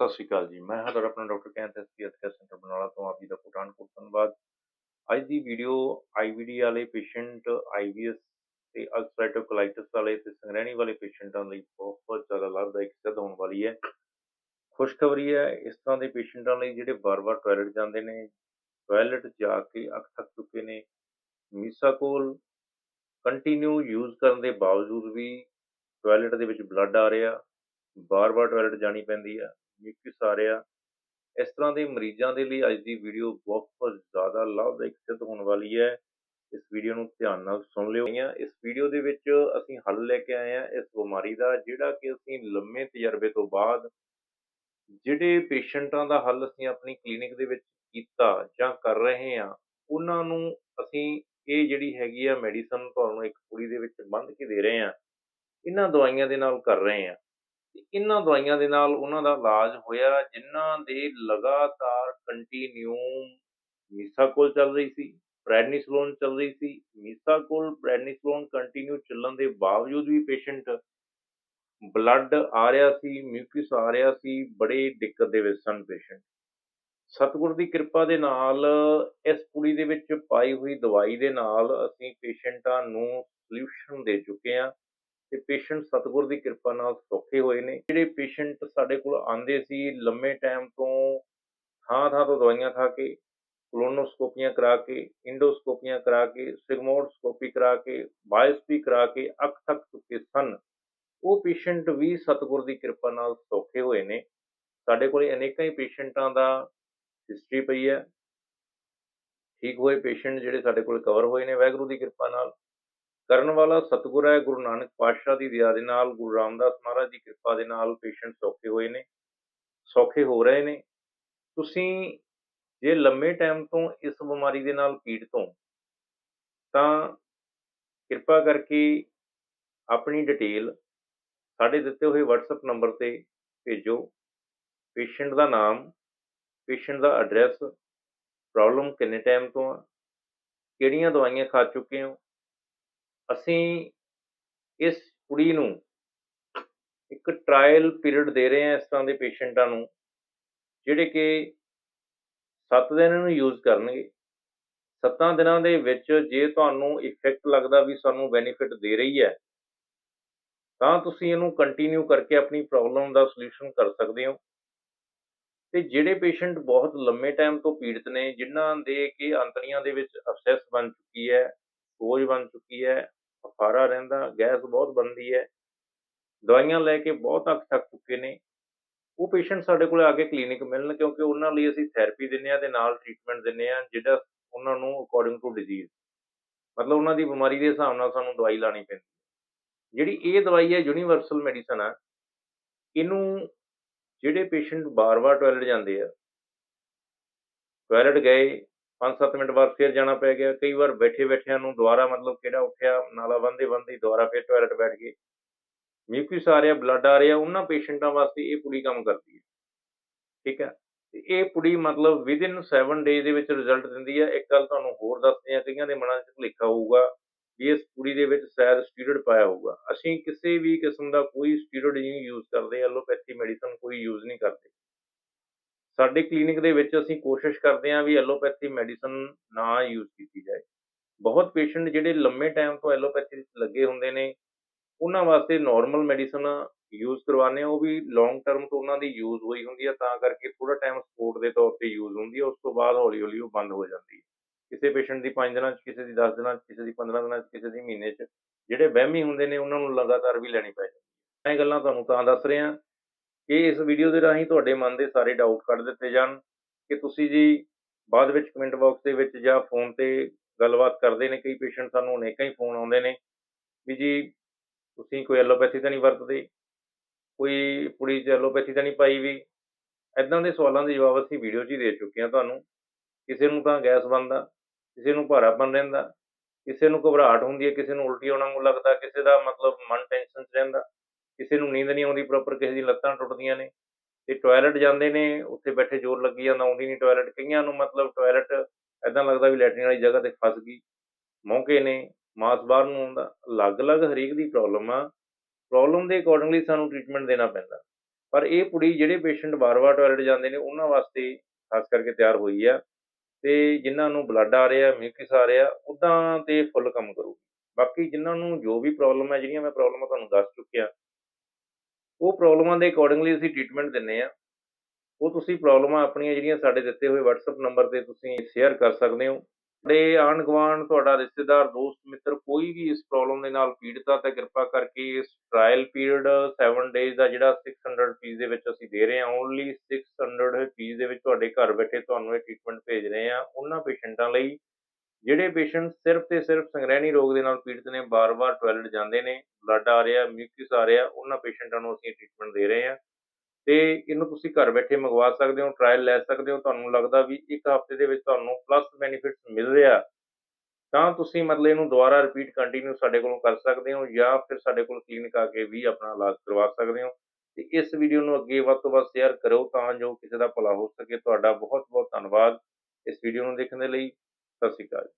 ਸਤਿ ਸ਼੍ਰੀ ਅਕਾਲ ਜੀ। ਮੈਂ ਹਾਂ ਤੁਹਾਡਾ ਆਪਣਾ doctor Kainth SP health centre Banala ਤੋਂ ਆਪ ਜੀ ਦਾ ਪਠਾਨਕੋਟ ਧੰਨਵਾਦ। ਅੱਜ ਦੀ ਵੀਡੀਓ ਆਈਵੀਡੀ ਵਾਲੇ ਪੇਸ਼ੈਂਟ ਆਈਵੀਐਸ ਤੇ ਅਲਸਰੇਟਿਵ ਕੋਲਾਈਟਿਸ ਵਾਲੇ ਤੇ ਸੰਗ੍ਰਹਿਣੀ ਵਾਲੇ ਪੇਸ਼ੈਂਟਾਂ ਲਈ ਬਹੁਤ ਜ਼ਿਆਦਾ ਲਾਭਦਾਇਕ ਸਿੱਧ ਹੋਣ ਵਾਲੀ ਹੈ। ਖੁਸ਼ਖਬਰੀ ਹੈ, ਇਸ ਤਰ੍ਹਾਂ ਦੇ ਪੇਸ਼ੈਂਟਾਂ ਲਈ ਜਿਹੜੇ ਵਾਰ-ਵਾਰ ਟਾਇਲਟ ਜਾਂਦੇ ਨੇ, ਟਾਇਲਟ ਜਾ ਕੇ ਅੱਖ ਥੱਕ ਚੁੱਕੇ ਨੇ ਮੀਸਾਕੋਲ ਕੰਟੀਨਿਊ ਯੂਜ਼ ਕਰਨ ਦੇ ਬਾਵਜੂਦ ਵੀ ਟਾਇਲਟ ਦੇ ਵਿੱਚ ਬਲੱਡ ਆ ਰਿਹਾ ਵਾਰ ਵਾਰ ਟਾਇਲਟ ਜਾਣੀ ਪੈਂਦੀ ਆ ਮਿਊਕਸ ਆ। ਇਸ ਤਰ੍ਹਾਂ ਦੇ ਮਰੀਜ਼ਾਂ ਦੇ ਲਈ ਅੱਜ ਦੀ ਵੀਡੀਓ ਬਹੁਤ ਜ਼ਿਆਦਾ ਲਾਭਦਾਇਕ ਸਿੱਧ ਹੋਣ ਵਾਲੀ ਹੈ। ਇਸ ਵੀਡੀਓ ਨੂੰ ਧਿਆਨ ਨਾਲ ਸੁਣ ਲਿਓ। ਇਸ ਵੀਡੀਓ ਦੇ ਵਿੱਚ ਅਸੀਂ ਹੱਲ ਲੈ ਕੇ ਆਏ ਹਾਂ ਇਸ ਬਿਮਾਰੀ ਦਾ, ਜਿਹੜਾ ਕਿ ਅਸੀਂ ਲੰਮੇ ਤਜਰਬੇ ਤੋਂ ਬਾਅਦ ਜਿਹੜੇ ਪੇਸ਼ੈਂਟਾਂ ਦਾ ਹੱਲ ਅਸੀਂ ਆਪਣੀ ਕਲੀਨਿਕ ਦੇ ਵਿੱਚ ਕੀਤਾ ਜਾਂ ਕਰ ਰਹੇ ਹਾਂ, ਉਹਨਾਂ ਨੂੰ ਅਸੀਂ ਇਹ ਜਿਹੜੀ ਹੈਗੀ ਆ ਮੈਡੀਸਨ ਤੁਹਾਨੂੰ ਇੱਕ ਕੁੜੀ ਦੇ ਵਿੱਚ ਬੰਦ ਕੇ ਦੇ ਰਹੇ ਹਾਂ। ਇਹਨਾਂ ਦਵਾਈਆਂ ਦੇ ਨਾਲ ਕਰ ਰਹੇ ਹਾਂ। ਇਹਨਾਂ ਦਵਾਈਆਂ ਦੇ ਨਾਲ ਉਹਨਾਂ ਦਾ ਇਲਾਜ ਹੋਇਆ, ਜਿਨ੍ਹਾਂ ਦੇ ਲਗਾਤਾਰ ਕੰਟੀਨਿਊ ਮੀਸਾਕੋਲ ਚੱਲ ਰਹੀ ਸੀ ਪ੍ਰੈਡਨਿਸਲੋਨ ਚੱਲ ਰਹੀ ਸੀ। ਮੀਸਾਕੋਲ ਪ੍ਰੈਡਨਿਸਲੋਨ ਕੰਟੀਨਿਊ ਚੱਲਣ ਦੇ ਬਾਵਜੂਦ ਵੀ ਪੇਸ਼ੈਂਟ ਬਲੱਡ ਆ ਰਿਹਾ ਸੀ ਮਿਊਕਸ ਆ ਰਿਹਾ ਸੀ, ਬੜੇ ਦਿੱਕਤ ਦੇ ਵਿੱਚ ਸਨ ਪੇਸ਼ੈਂਟ ਸਤਿਗੁਰ ਦੀ ਕਿਰਪਾ ਦੇ ਨਾਲ ਇਸ ਪੁਲੀ ਦੇ ਵਿੱਚ ਪਾਈ ਹੋਈ ਦਵਾਈ ਦੇ ਨਾਲ ਅਸੀਂ ਪੇਸ਼ੈਂਟਾਂ ਨੂੰ ਸੋਲੂਸ਼ਨ ਦੇ ਚੁੱਕੇ ਹਾਂ। ਤੇ ਪੇਸ਼ੈਂਟ ਸਤਿਗੁਰ ਦੀ ਕਿਰਪਾ ਨਾਲ ਸੌਖੇ ਹੋਏ ਨੇ। ਜਿਹੜੇ ਪੇਸ਼ੈਂਟ ਸਾਡੇ ਕੋਲ ਆਂਦੇ ਸੀ ਲੰਮੇ ਟਾਈਮ ਤੋਂ ਥਾਂ ਥਾਂ ਤੋਂ ਦਵਾਈਆਂ ਖਾ ਕੇ ਕੋਲੋਨੋਸਕੋਪੀਆਂ ਕਰਾ ਕੇ ਇੰਡੋਸਕੋਪੀਆਂ ਕਰਾ ਕੇ ਸਿਗਮੋਡਸਕੋਪੀ ਕਰਾ ਕੇ ਬਾਇਓਸਪੀ ਕਰਾ ਕੇ ਅੱਖ ਤੱਕ ਚੁੱਕੇ ਸਨ, ਉਹ ਪੇਸ਼ੈਂਟ ਵੀ ਸਤਿਗੁਰ ਦੀ ਕਿਰਪਾ ਨਾਲ ਸੌਖੇ ਹੋਏ ਨੇ। ਸਾਡੇ ਕੋਲ ਅਨੇਕਾਂ ਹੀ ਪੇਸ਼ੈਂਟਾਂ ਦਾ ਹਿਸਟਰੀ ਪਈ ਹੈ। ਠੀਕ ਹੋਏ ਪੇਸ਼ੈਂਟ ਜਿਹੜੇ ਸਾਡੇ ਕੋਲ ਕਵਰ ਹੋਏ ਨੇ ਵੈਗਰੂ ਦੀ ਕਿਰਪਾ ਨਾਲ। ਕਰਨ ਵਾਲਾ ਸਤਿਗੁਰ ਹੈ, ਗੁਰੂ ਨਾਨਕ ਪਾਤਸ਼ਾਹ ਦੀ ਦਇਆ ਦੇ ਨਾਲ, ਗੁਰੂ ਰਾਮਦਾਸ ਮਹਾਰਾਜ ਦੀ ਕਿਰਪਾ ਦੇ ਨਾਲ ਪੇਸ਼ੈਂਟ ਸੌਖੇ ਹੋਏ ਨੇ, ਸੌਖੇ ਹੋ ਰਹੇ ਨੇ। ਤੁਸੀਂ ਜੇ ਲੰਮੇ ਟਾਈਮ ਤੋਂ ਇਸ ਬਿਮਾਰੀ ਦੇ ਨਾਲ ਪੀੜਤ ਹੋ, ਤਾਂ ਕਿਰਪਾ ਕਰਕੇ ਆਪਣੀ ਡਿਟੇਲ ਸਾਡੇ ਦਿੱਤੇ ਹੋਏ WhatsApp ਨੰਬਰ ਤੇ ਭੇਜੋ। ਪੇਸ਼ੈਂਟ ਦਾ ਨਾਮ ਪੇਸ਼ੈਂਟ ਦਾ ਐਡਰੈਸ ਪ੍ਰੋਬਲਮ ਕਿੰਨੇ ਟਾਈਮ ਤੋਂ ਆ, ਕਿਹੜੀਆਂ ਦਵਾਈਆਂ ਖਾ ਚੁੱਕੇ ਹੋ ਅਸੀਂ ਇਸ ਕੁੜੀ ਨੂੰ ਇੱਕ ਟ੍ਰਾਇਲ ਪੀਰੀਅਡ ਦੇ ਰਹੇ ਹਾਂ ਇਸ ਤਰ੍ਹਾਂ ਦੇ ਪੇਸ਼ੈਂਟਾਂ ਨੂੰ, ਜਿਹੜੇ ਕਿ 7 ਦਿਨ ਇਹਨੂੰ ਯੂਜ਼ ਕਰਨਗੇ। 7 ਦਿਨਾਂ ਦੇ ਵਿੱਚ ਜੇ ਤੁਹਾਨੂੰ ਇਫੈਕਟ ਲੱਗਦਾ ਵੀ ਸਾਨੂੰ ਬੈਨੀਫਿਟ ਦੇ ਰਹੀ ਹੈ, ਤਾਂ ਤੁਸੀਂ ਇਹਨੂੰ ਕੰਟੀਨਿਊ ਕਰਕੇ ਆਪਣੀ ਪ੍ਰੋਬਲਮ ਦਾ ਸੋਲੂਸ਼ਨ ਕਰ ਸਕਦੇ ਹੋ। ਤੇ ਜਿਹੜੇ ਪੇਸ਼ੈਂਟ ਬਹੁਤ ਲੰਮੇ ਟਾਈਮ ਤੋਂ ਪੀੜਤ ਨੇ, ਜਿਨ੍ਹਾਂ ਦੇ ਕਿ ਅੰਤੜੀਆਂ ਦੇ ਵਿੱਚ ਅਬਸੈਸ ਬਣ ਚੁੱਕੀ ਹੈ, ਸੋਜ ਬਣ ਚੁੱਕੀ ਹੈ ਅਫਾਰਾ ਰਹਿੰਦਾ, ਗੈਸ ਬਹੁਤ ਬਣਦੀ ਹੈ। ਦਵਾਈਆਂ ਲੈ ਕੇ ਬਹੁਤ ਅੱਖ ਥੱਕ ਚੁੱਕੇ ਨੇ। ਉਹ ਪੇਸ਼ੈਂਟ ਸਾਡੇ ਕੋਲ ਆ ਕੇ ਕਲੀਨਿਕ ਮਿਲਣ ਕਿਉਂਕਿ ਉਹਨਾਂ ਲਈ ਅਸੀਂ ਥੈਰੇਪੀ ਦਿੰਨੇ ਆ ਤੇ ਨਾਲ ਟ੍ਰੀਟਮੈਂਟ ਦਿੰਨੇ ਆ ਜਿਹੜਾ ਉਹਨਾਂ ਨੂੰ ਅਕੋਰਡਿੰਗ ਟੂ ਡਿਜ਼ੀਜ਼ ਮਤਲਬ ਉਹਨਾਂ ਦੀ ਬਿਮਾਰੀ ਦੇ ਹਿਸਾਬ ਨਾਲ ਸਾਨੂੰ ਦਵਾਈ ਲਾਣੀ ਪੈਂਦੀ ਜਿਹੜੀ ਇਹ ਦਵਾਈ ਹੈ ਯੂਨੀਵਰਸਲ ਮੈਡੀਸਨ ਆ। ਇਹਨੂੰ ਜਿਹੜੇ ਪੇਸ਼ੈਂਟ ਬਾਰ-ਬਾਰ ਟਾਇਲਟ ਜਾਂਦੇ ਆ ਟਾਇਲਟ ਗਏ 5-7 ਮਿੰਟ ਬਾਅਦ ਫਿਰ ਜਾਣਾ ਪੈ ਗਿਆ। ਕਈ ਵਾਰ ਬੈਠੇ ਬੈਠਿਆਂ ਨੂੰ ਦੁਬਾਰਾ ਮਤਲਬ ਕਿਹੜਾ ਉੱਠਿਆ, ਨਾਲਾ ਬੰਦੇ ਬੰਦੇ ਦੁਬਾਰਾ ਫਿਰ ਟਾਇਲਟ ਬੈਠ ਗਏ। ਮਿਊਕਸ ਆ ਰਿਹਾ ਬਲੱਡ ਆ ਰਿਹਾ, ਉਹਨਾਂ ਪੇਸ਼ੈਂਟਾਂ ਵਾਸਤੇ ਇਹ ਪੁੜੀ ਕੰਮ ਕਰਦੀ ਹੈ। ਠੀਕ ਹੈ? ਇਹ ਪੁੜੀ ਮਤਲਬ ਵਿਦਿਨ 7 ਡੇਜ਼ ਦੇ ਵਿੱਚ ਰਿਜ਼ਲਟ ਦਿੰਦੀ ਹੈ। ਇੱਕ ਗੱਲ ਤੁਹਾਨੂੰ ਹੋਰ ਦੱਸਦੇ ਆ ਕਈਆਂ ਦੇ ਮਨਾਂ 'ਚ ਲਿਖਾ ਹੋਊਗਾ ਵੀ ਇਸ ਪੁੜੀ ਦੇ ਵਿੱਚ ਸ਼ਾਇਦ ਸਟੀਰੋਇਡ ਪਾਇਆ ਹੋਊਗਾ। ਅਸੀਂ ਕਿਸੇ ਵੀ ਕਿਸਮ ਦਾ ਕੋਈ ਸਟੀਰੋਇਡ ਨਹੀਂ ਯੂਜ਼ ਕਰਦੇ ਐਲੋਪੈਥੀ ਮੈਡੀਸਨ ਕੋਈ ਯੂਜ਼ ਨਹੀਂ ਕਰਦੇ। ਸਾਡੇ ਕਲੀਨਿਕ ਦੇ ਵਿੱਚ ਅਸੀਂ ਕੋਸ਼ਿਸ਼ ਕਰਦੇ ਹਾਂ ਵੀ ਐਲੋਪੈਥੀ ਮੈਡੀਸਨ ਨਾ ਯੂਜ਼ ਕੀਤੀ ਜਾਏ। ਬਹੁਤ ਪੇਸ਼ੈਂਟ ਜਿਹੜੇ ਲੰਮੇ ਟਾਈਮ ਤੋਂ ਐਲੋਪੈਥੀ ਵਿੱਚ ਲੱਗੇ ਹੁੰਦੇ ਨੇ, ਉਹਨਾਂ ਵਾਸਤੇ ਨਾਰਮਲ ਮੈਡੀਸਨ ਯੂਜ਼ ਕਰਵਾਉਂਦੇ ਆ ਉਹ ਵੀ ਲੌਂਗ ਟਰਮ ਤੋਂ ਉਹਨਾਂ ਦੀ ਯੂਜ਼ ਹੋਈ ਹੁੰਦੀ ਆ, ਤਾਂ ਕਰਕੇ ਥੋੜਾ ਟਾਈਮ ਸਪੋਰਟ ਦੇ ਤੌਰ ਤੇ ਯੂਜ਼ ਹੁੰਦੀ ਆ। ਉਸ ਤੋਂ ਬਾਅਦ ਹੌਲੀ ਹੌਲੀ ਉਹ ਬੰਦ ਹੋ ਜਾਂਦੀ ਹੈ ਕਿਸੇ ਪੇਸ਼ੈਂਟ ਦੀ 5 ਦਿਨਾਂ 'ਚ, ਕਿਸੇ ਦੀ 10 ਦਿਨਾਂ 'ਚ, ਕਿਸੇ ਦੀ 15 ਦਿਨਾਂ 'ਚ, ਕਿਸੇ ਦੀ ਮਹੀਨੇ 'ਚ, ਜਿਹੜੇ ਵਹਿਮੀ ਹੁੰਦੇ ਨੇ, ਉਹਨਾਂ ਨੂੰ ਲਗਾਤਾਰ ਵੀ ਲੈਣੀ ਪੈ ਜਾਂਦੀ ਹੈ ਇਹ ਗੱਲਾਂ ਤੁਹਾਨੂੰ ਤਾਂ ਦੱਸ ਰਿਹਾ। ਕਿ ਇਸ ਵੀਡੀਓ ਦੇ ਰਾਹੀਂ ਤੁਹਾਡੇ ਮਨ ਦੇ ਸਾਰੇ ਡਾਊਟ ਕੱਢ ਦਿੱਤੇ ਜਾਣ, ਕਿ ਤੁਸੀਂ ਜੀ ਬਾਅਦ ਵਿੱਚ ਕਮੈਂਟ ਬਾਕਸ ਦੇ ਵਿੱਚ ਜਾਂ ਫੋਨ ਤੇ ਗੱਲਬਾਤ ਕਰਦੇ ਨੇ, ਕਈ ਪੇਸ਼ੈਂਟ ਸਾਨੂੰ ਅਨੇਕਾਂ ਹੀ ਫੋਨ ਆਉਂਦੇ ਨੇ, ਵੀ ਜੀ ਤੁਸੀਂ ਕੋਈ ਐਲੋਪੈਥੀ ਤਾਂ ਨਹੀਂ ਵਰਤਦੇ, ਕੋਈ ਪੁੜੀ 'ਚ ਐਲੋਪੈਥੀ ਤਾਂ ਨਹੀਂ ਪਾਈ ਵੀ ਐਦਾਂ ਦੇ ਸਵਾਲਾਂ ਦੇ ਜਵਾਬ ਅਸੀਂ ਵੀਡੀਓ 'ਚ ਹੀ ਦੇ ਚੁੱਕੇ ਹਾਂ ਤੁਹਾਨੂੰ, ਕਿਸੇ ਨੂੰ ਤਾਂ ਗੈਸ ਬਣਦਾ ਕਿਸੇ ਨੂੰ ਭਾਰਾਪਨ ਰਹਿੰਦਾ, ਕਿਸੇ ਨੂੰ ਘਬਰਾਹਟ ਹੁੰਦੀ ਹੈ ਕਿਸੇ ਨੂੰ ਉਲਟੀ ਆਉਣਾ ਵਾਂਗੂ ਲੱਗਦਾ, ਕਿਸੇ ਦਾ ਮਤਲਬ ਮਨ ਟੈਨਸ਼ਨ 'ਚ ਰਹਿੰਦਾ। ਕਿਸੇ ਨੂੰ ਨੀਂਦ ਨਹੀਂ ਆਉਂਦੀ ਪ੍ਰੋਪਰ ਕਿਸੇ ਦੀ ਲੱਤਾਂ ਟੁੱਟਦੀਆਂ ਨੇ ਤੇ ਟਾਇਲਟ ਜਾਂਦੇ ਨੇ, ਉੱਥੇ ਬੈਠੇ ਜ਼ੋਰ ਲੱਗੀ ਜਾਂਦਾ, ਆਉਂਦੀ ਨਹੀਂ ਟਾਇਲਟ ਕਈਆਂ ਨੂੰ ਮਤਲਬ ਟਾਇਲਟ ਐਦਾਂ ਲੱਗਦਾ ਵੀ ਲੈਟਰਿਨ ਵਾਲੀ ਜਗ੍ਹਾ ਤੇ ਫਸ ਗਈ, ਮੌਕੇ ਨੇ ਮਾਸ ਬਾਹਰ ਨੂੰ ਆਉਂਦਾ, ਅਲੱਗ-ਅਲੱਗ ਹਰੇਕ ਦੀ ਪ੍ਰੋਬਲਮ ਆ ਪ੍ਰੋਬਲਮ ਦੇ ਅਕੋਰਡਿੰਗਲੀ ਸਾਨੂੰ ਟ੍ਰੀਟਮੈਂਟ ਦੇਣਾ ਪੈਂਦਾ, ਪਰ ਇਹ ਪੁੜੀ ਜਿਹੜੇ ਪੇਸ਼ੈਂਟ ਵਾਰ-ਵਾਰ ਟਾਇਲਟ ਜਾਂਦੇ ਨੇ, ਉਹਨਾਂ ਵਾਸਤੇ ਖਾਸ ਕਰਕੇ ਤਿਆਰ ਹੋਈ ਆ, ਤੇ ਜਿਨ੍ਹਾਂ ਨੂੰ ਬਲੱਡ ਆ ਰਿਹਾ ਮਿਊਕਸ ਆ ਰਿਹਾ ਉੱਦਾਂ ਤੇ ਫੁੱਲ ਕੰਮ ਕਰੂਗੀ, ਬਾਕੀ ਜਿਨ੍ਹਾਂ ਨੂੰ ਜੋ ਵੀ ਪ੍ਰੋਬਲਮ ਹੈ ਜਿਹੜੀਆਂ ਮੈਂ ਪ੍ਰੋਬਲਮਾਂ ਤੁਹਾਨੂੰ ਦੱਸ ਚੁੱਕਿਆ ਉਹ ਪ੍ਰੋਬਲਮਾਂ ਦੇ ਅਕੋਰਡਿੰਗਲੀ ਅਸੀਂ ਟ੍ਰੀਟਮੈਂਟ ਦਿੰਨੇ ਆ ਉਹ ਤੁਸੀਂ ਪ੍ਰੋਬਲਮਾਂ ਆਪਣੀਆਂ ਜਿਹੜੀਆਂ ਸਾਡੇ ਦਿੱਤੇ ਹੋਏ WhatsApp ਨੰਬਰ ਤੇ ਤੁਸੀਂ ਸ਼ੇਅਰ ਕਰ ਸਕਦੇ ਹੋ। ਤੁਹਾਡੇ ਆਂਢ ਗੁਆਂਢ, ਤੁਹਾਡਾ ਰਿਸ਼ਤੇਦਾਰ, ਦੋਸਤ, ਮਿੱਤਰ ਕੋਈ ਵੀ ਇਸ ਪ੍ਰੋਬਲਮ ਦੇ ਨਾਲ ਪੀੜਤ ਆ ਤਾਂ ਕਿਰਪਾ ਕਰਕੇ ਇਸ ਟ੍ਰਾਇਲ ਪੀਰੀਅਡ 7 ਡੇਜ਼ ਦਾ ਜਿਹੜਾ 600 ਫੀਸ ਦੇ ਵਿੱਚ ਅਸੀਂ ਦੇ ਰਹੇ ਹਾਂ। ਓਨਲੀ 600 ਫੀਸ ਦੇ ਵਿੱਚ ਤੁਹਾਡੇ ਘਰ ਬੈਠੇ ਤੁਹਾਨੂੰ ਇਹ ਟ੍ਰੀਟਮੈਂਟ ਭੇਜ ਰਹੇ ਹਾਂ। ਉਹਨਾਂ ਪੇਸ਼ੈਂਟਾਂ ਲਈ ਜਿਹੜੇ ਪੇਸ਼ੈਂਟ ਸਿਰਫ ਤੇ ਸਿਰਫ ਸੰਗ੍ਰਹਿਣੀ ਰੋਗ ਦੇ ਨਾਲ ਪੀੜਤ ਨੇ, ਬਾਰ-ਬਾਰ ਟਾਇਲਟ ਜਾਂਦੇ ਨੇ ਬਲੱਡ ਆ ਰਿਹਾ ਮਿਊਕਸ ਆ ਰਿਹਾ, ਉਹਨਾਂ ਪੇਸ਼ੈਂਟਾਂ ਨੂੰ ਅਸੀਂ ਟ੍ਰੀਟਮੈਂਟ ਦੇ ਰਹੇ ਹਾਂ। ਤੇ ਇਹਨੂੰ ਤੁਸੀਂ ਘਰ ਬੈਠੇ ਮੰਗਵਾ ਸਕਦੇ ਹੋ ਟ੍ਰਾਇਲ ਲੈ ਸਕਦੇ ਹੋ, ਤੁਹਾਨੂੰ ਲੱਗਦਾ ਵੀ ਇੱਕ ਹਫ਼ਤੇ ਦੇ ਵਿੱਚ ਤੁਹਾਨੂੰ ਪਲੱਸ ਬੈਨੀਫਿਟਸ ਮਿਲ ਰਿਹਾ, ਤਾਂ ਤੁਸੀਂ ਮਤਲਬ ਇਹਨੂੰ ਦੁਬਾਰਾ ਰਿਪੀਟ ਕੰਟੀਨਿਊ ਸਾਡੇ ਕੋਲੋਂ ਕਰ ਸਕਦੇ ਹੋ ਜਾਂ ਫਿਰ ਸਾਡੇ ਕੋਲ ਕਲੀਨਿਕ ਆ ਕੇ ਵੀ ਆਪਣਾ ਇਲਾਜ ਕਰਵਾ ਸਕਦੇ ਹੋ। ਤੇ ਇਸ ਵੀਡੀਓ ਨੂੰ ਅੱਗੇ ਵੱਧ ਤੋਂ ਵੱਧ ਸ਼ੇਅਰ ਕਰੋ ਤਾਂ ਜੋ ਕਿਸੇ ਦਾ ਭਲਾ ਹੋ ਸਕੇ। ਤੁਹਾਡਾ ਬਹੁਤ ਬਹੁਤ ਧੰਨਵਾਦ ਇਸ ਵੀਡੀਓ ਨੂੰ ਦੇਖਣ ਦੇ ਲਈ। ਸਤਿ ਸ਼੍ਰੀ ਅਕਾਲ